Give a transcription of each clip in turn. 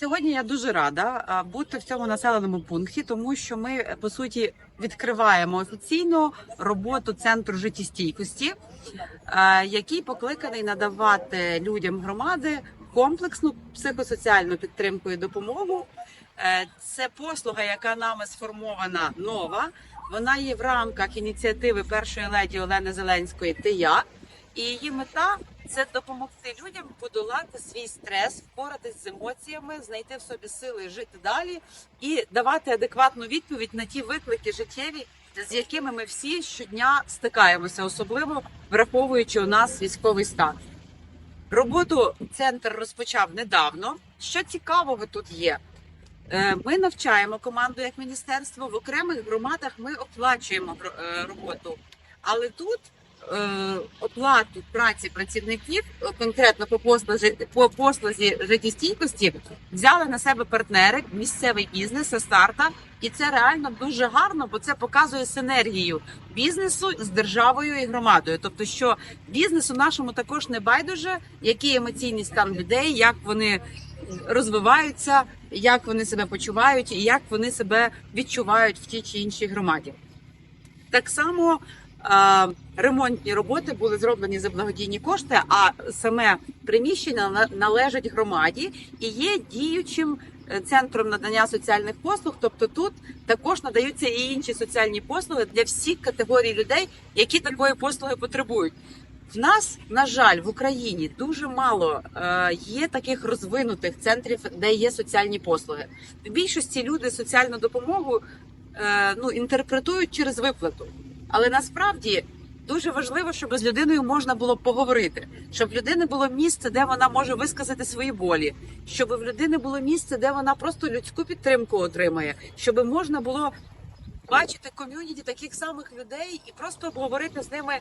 Сьогодні я дуже рада бути в цьому населеному пункті, тому що ми е, по суті відкриваємо офіційно роботу центру життєстійкості, який покликаний надавати людям громади комплексну психосоціальну підтримку і допомогу. Е, Це послуга, яка нами сформована нова. Вона є в рамках ініціативи першої леді Олени Зеленської «Ти як?». І її мета це допомогти людям подолати свій стрес, впоратись з емоціями, знайти в собі сили жити далі і давати адекватну відповідь на ті виклики життєві, з якими ми всі щодня стикаємося, особливо враховуючи у нас військовий стан. Роботу центр розпочав недавно. Що цікавого тут є? Е, Ми навчаємо команду як міністерство в окремих громадах. Ми оплачуємо е, роботу, але тут оплату праці працівників е, конкретно по послузі по послузі життєстійкості взяли на себе партнери, місцевий бізнес, старта, і це реально дуже гарно, бо це показує синергію бізнесу з державою і громадою. Тобто, що бізнесу нашому також не байдуже, який емоційний стан людей, як вони розвиваються, як вони себе почувають і як вони себе відчувають в тій чи іншій громаді. Так само е, ремонтні роботи були зроблені за благодійні кошти, а саме приміщення на- належить громаді і є діючим е, центром надання соціальних послуг. Тобто тут також надаються і інші соціальні послуги для всіх категорій людей, які такої послуги потребують. В нас, на жаль, в Україні дуже мало е, є таких розвинутих центрів, де є соціальні послуги. В більшості люди соціальну допомогу е, ну, інтерпретують через виплату. Але насправді дуже важливо, щоб з людиною можна було поговорити, щоб в людини було місце, де вона може висказати свої болі, щоб в людини було місце, де вона просто людську підтримку отримає, щоб можна було бачити ком'юніті таких самих людей і просто обговорити з ними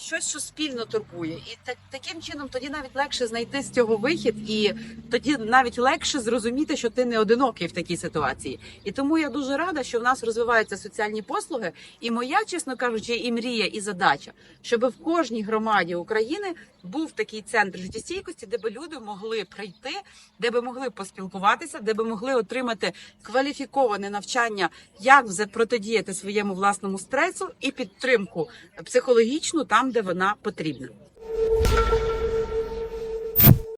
щось, що спільно турбує. І так, таким чином тоді навіть легше знайти з цього вихід, і тоді навіть легше зрозуміти, що ти не одинокий в такій ситуації. І тому я дуже рада, що в нас розвиваються соціальні послуги. І моя, чесно кажучи, і мрія, і задача, щоб в кожній громаді України був такий центр життєстійкості, де би люди могли прийти, де би могли поспілкуватися, де би могли отримати кваліфіковане навчання, як протидіяти своєму власному стресу і підтримку психологічну де вона потрібна.